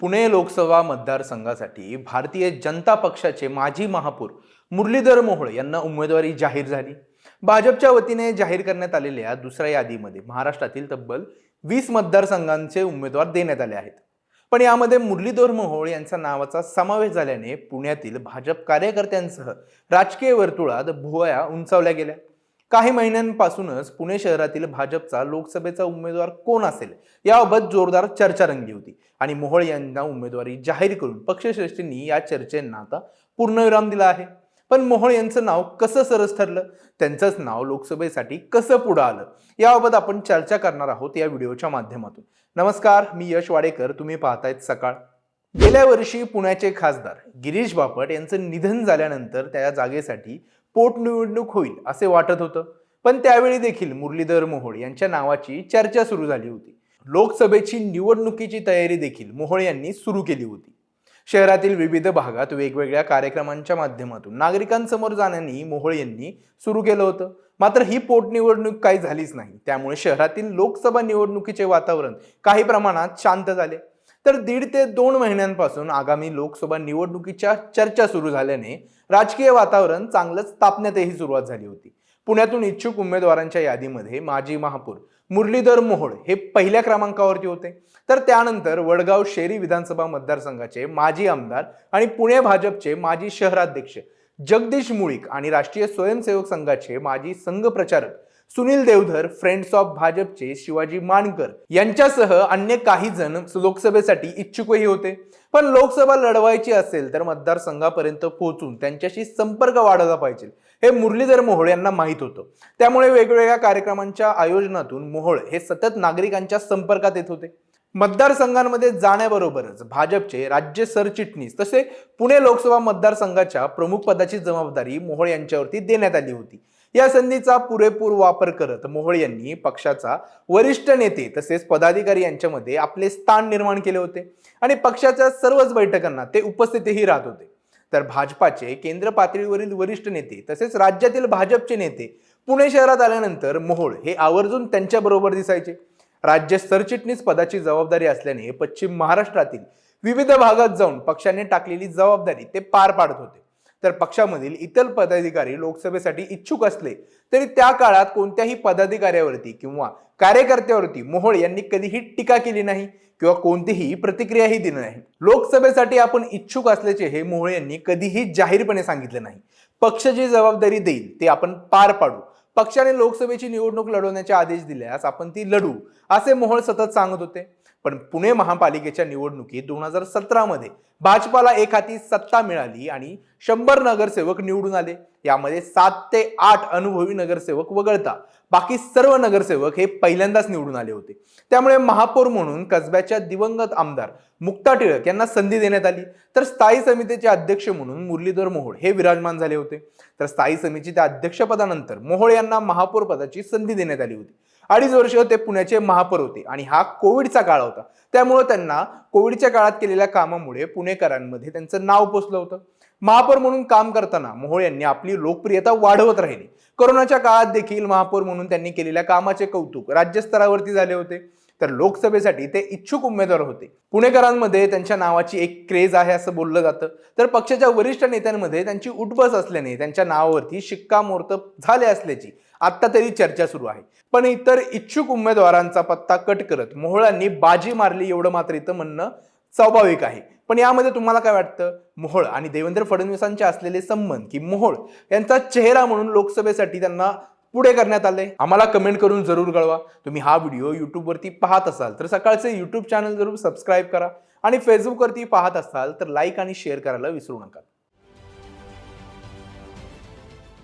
पुणे लोकसभा मतदारसंघासाठी भारतीय जनता पक्षाचे माजी महापौर मुरलीधर मोहोळ यांना उमेदवारी जाहीर झाली. भाजपच्या वतीने जाहीर करण्यात आलेल्या दुसऱ्या यादीमध्ये महाराष्ट्रातील तब्बल वीस मतदारसंघांचे उमेदवार देण्यात आले आहेत. पण यामध्ये मुरलीधर मोहोळ यांचा नावाचा समावेश झाल्याने पुण्यातील भाजप कार्यकर्त्यांसह राजकीय वर्तुळात भुवया उंचावल्या गेल्या. काही महिन्यांपासूनच पुणे शहरातील भाजपचा लोकसभेचा उमेदवार कोण असेल? याबाबत जोरदार चर्चा रंगली होती. आणि मोहोळ यांना उमेदवारी जाहीर करून पक्षश्रेष्ठींनी या चर्चेंना आता पूर्णविराम दिला आहे. पण मोहोळ यांचं नाव कसं सरस ठरलं? त्यांचंच नाव लोकसभेसाठी कसं पुढं आलं? याबाबत आपण चर्चा करणार आहोत या व्हिडिओच्या माध्यमातून. नमस्कार मी यश वाडेकर. तुम्ही पाहतायत सकाळ. गेल्या वर्षी पुण्याचे खासदार गिरीश बापट यांचं निधन झाल्यानंतर त्या जागेसाठी पोटनिवडणूक होईल असे वाटत होतं. पण त्यावेळी देखील मुरलीधर मोहोळ यांच्या नावाची चर्चा सुरू झाली होती. लोकसभेची निवडणुकीची तयारी देखील मोहोळ यांनी सुरू केली होती. शहरातील विविध भागात वेगवेगळ्या कार्यक्रमांच्या माध्यमातून नागरिकांसमोर जाण्यानी मोहोळ यांनी सुरू केलं होतं. मात्र ही पोटनिवडणूक काही झालीच नाही. त्यामुळे शहरातील लोकसभा निवडणुकीचे वातावरण काही प्रमाणात शांत झाले. तर दीड ते दोन महिन्यांपासून आगामी लोकसभा निवडणुकीच्या चर्चा सुरू झाल्याने राजकीय वातावरण चांगलंच तापण्यातही सुरुवात झाली होती. पुण्यातून इच्छुक उमेदवारांच्या यादीमध्ये माजी महापौर मुरलीधर मोहोळ हे पहिल्या क्रमांकावरती होते. तर त्यानंतर वडगाव शेरी विधानसभा मतदारसंघाचे माजी आमदार आणि पुणे भाजपचे माजी शहराध्यक्ष जगदीश मुळीक आणि राष्ट्रीय स्वयंसेवक संघाचे माजी संघ प्रचारक सुनील देवधर फ्रेंड्स ऑफ भाजपचे शिवाजी मानकर यांच्यासह अन्य काही जण लोकसभेसाठी इच्छुकही होते. पण लोकसभा लढवायची असेल तर मतदारसंघापर्यंत पोहोचून त्यांच्याशी संपर्क वाढवला पाहिजे. हे मुरलीधर मोहोळ यांना माहीत होतं. त्यामुळे वेगवेगळ्या कार्यक्रमांच्या आयोजनातून मोहोळ हे सतत नागरिकांच्या संपर्कात येत होते. मतदारसंघांमध्ये जाण्याबरोबरच भाजपचे राज्य सरचिटणीस तसे पुणे लोकसभा मतदारसंघाच्या प्रमुख पदाची जबाबदारी मोहोळ यांच्यावरती देण्यात आली होती. या संधीचा पुरेपूर वापर करत मोहोळ यांनी पक्षाचा वरिष्ठ नेते तसेच पदाधिकारी यांच्यामध्ये आपले स्थान निर्माण केले होते. आणि पक्षाच्या सर्वच बैठकांना ते उपस्थितही राहत होते. तर भाजपाचे केंद्र पातळीवरील वरिष्ठ नेते तसेच राज्यातील भाजपचे नेते पुणे शहरात आल्यानंतर मोहोळ हे आवर्जून त्यांच्याबरोबर दिसायचे. राज्य सरचिटणीस पदाची जबाबदारी असल्याने पश्चिम महाराष्ट्रातील विविध भागात जाऊन पक्षाने टाकलेली जबाबदारी ते पार पाडत होते. तर पक्षामधील इतर पदाधिकारी लोकसभेसाठी इच्छुक असले तरी त्या काळात कोणत्याही पदाधिकाऱ्यावरती किंवा कार्यकर्त्यावरती मोहोळ यांनी कधीही टीका केली नाही किंवा कोणतीही प्रतिक्रियाही दिली नाही. लोकसभेसाठी आपण इच्छुक असल्याचे हे मोहोळ यांनी कधीही जाहीरपणे सांगितले नाही. पक्ष जी जबाबदारी देईल ते आपण पार पाडू. पक्षाने लोकसभेची निवडणूक लढवण्याचे आदेश दिल्यास आपण ती लढू असे मोहोळ सतत सांगत होते. पण पुणे महापालिकेच्या निवडणुकीत दोन हजार सतरामध्ये भाजपाला एक हाती सत्ता मिळाली आणि शंभर नगरसेवक निवडून आले. यामध्ये सात ते आठ अनुभवी नगरसेवक वगळता बाकी सर्व नगरसेवक हे पहिल्यांदाच निवडून आले होते. त्यामुळे महापौर म्हणून कसब्याच्या दिवंगत आमदार मुक्ता टिळक यांना संधी देण्यात आली. तर स्थायी समितीचे अध्यक्ष म्हणून मुरलीधर मोहोळ हे विराजमान झाले होते. तर स्थायी समितीच्या अध्यक्षपदानंतर मोहोळ यांना महापौर पदाची संधी देण्यात आली होती. अडीच वर्ष ते पुण्याचे महापौर होते आणि हा कोविडचा काळ होता. त्यामुळे त्यांना कोविडच्या काळात केलेल्या कामामुळे पुणेकरांमध्ये त्यांचं नाव पोचलं होतं. महापौर म्हणून काम करताना मोहोळ यांनी आपली लोकप्रियता वाढवत राहिली. कोरोनाच्या काळात देखील महापौर म्हणून त्यांनी केलेल्या कामाचे कौतुक राज्यस्तरावरती झाले होते. तर लोकसभेसाठी ते इच्छुक उमेदवार होते. पुणेकरांमध्ये त्यांच्या नावाची एक क्रेज आहे असं बोललं जातं. तर पक्षाच्या वरिष्ठ नेत्यांमध्ये त्यांची उठबस असल्याने त्यांच्या नावावरती शिक्कामोर्तब झाले असल्याची आत्ता तरी चर्चा सुरू आहे. पण इतर इच्छुक उमेदवारांचा पत्ता कट करत मोहोळांनी बाजी मारली एवढं मात्र इथं म्हणणं स्वाभाविक आहे. पण यामध्ये तुम्हाला काय वाटतं? मोहोळ आणि देवेंद्र फडणवीसांचे असलेले संबंध की मोहोळ यांचा चेहरा म्हणून लोकसभेसाठी त्यांना पुढे करण्यात आले आम्हाला कमेंट करून जरूर कळवा. तुम्ही हा व्हिडिओ यूट्यूबवरती पाहत असाल तर सकाळचे यूट्यूब चॅनल जरूर सबस्क्राईब करा. आणि फेसबुकवरती पाहत असाल तर लाईक आणि शेअर करायला विसरू नका.